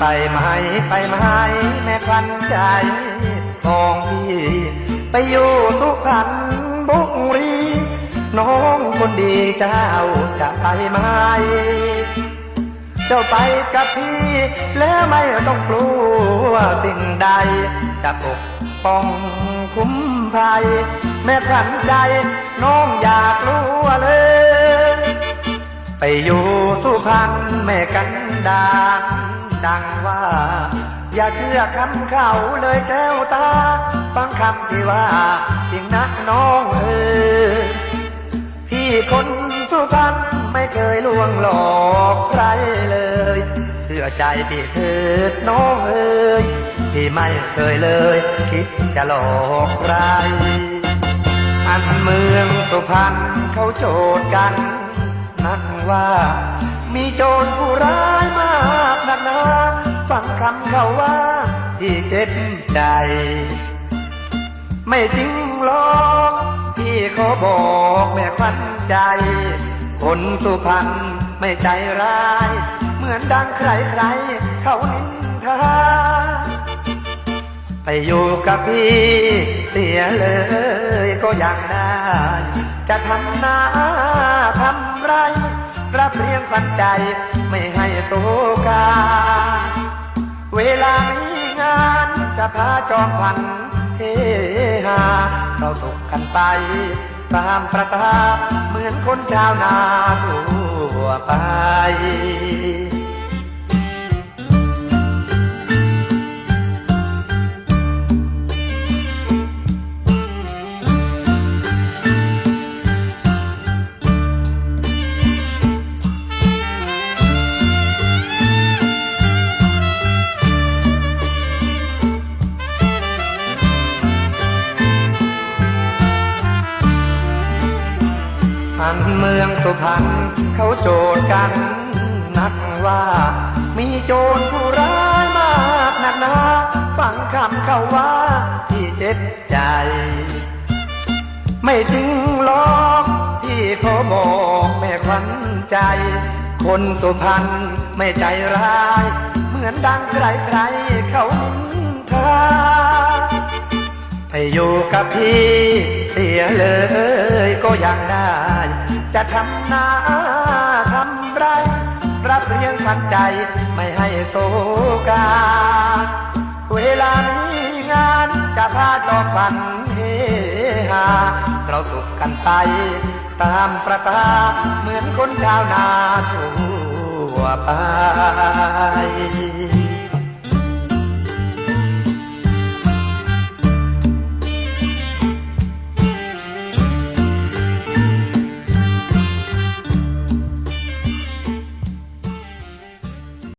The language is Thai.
ไปไหมไปไหมแม่ควันใจมองพี่ไปอยู่สุพรรณบุรีน้องคนดีเจ้าจะไปไหมเจ้าไปกับพี่ แล้วไม่ต้องกลัวสิ่งใด จะปกป้องคุ้มภัยแม่ขันใจน้องอยากรู้เลยไปอยู่สุพรรณแม่กันดาน ดังว่า อย่าเชื่อคำเขาเลยแก้วตาฟังคำที่ว่าจริงนะน้องเออพี่คนสุพรรณไม่เคยลวงหลอกใครเลยเชื่อใจพี่เถิดน้องเอ๋ยพี่ไม่เคยเลย คิดจะหลอกใคร อันเมืองสุพรรณเขาโจทย์กัน นักว่ามีโจรผู้ร้ายมา กนักหนาฟังคำเขาว่าที่เจ็บใจ ไม่จริงหรอกที่เขาบอกแม่ควันใจ คนสุพรรณไม่ใจร้าย เหมือนดังใครใครๆเขานินทาไปอยู่กับพี่เสียเลยก็ยังได้จะทำนา รับเลี้ยงฝันใจไม่ให้โตกา เวลามีงานจะพาจองพันเฮฮาเราสุขกันไป ตามประตาเหมือนคนชาวนาทั่วไป อันเมืองสุพรรณเขาโจทย์กัน นักว่า มีโจรผู้ร้ายมากนักหนาฟังคำเขาว่าที่เจ็บใจ ไม่จริงหรอกที่เขาบอกแม่ควันใจ คนสุพรรณไม่ใจร้าย เหมือนดังใครๆเขานินทา ให้อยู่กับพี่เสียเลยก็ยังได้ จะทำนาทำไร รับเลี้ยงฝันใจไม่ให้โตกา เวลามีงานจะพาจอกฝันเฮฮาเราสุขกันไป ตามประตาเหมือนคนชาวนาทั่วไป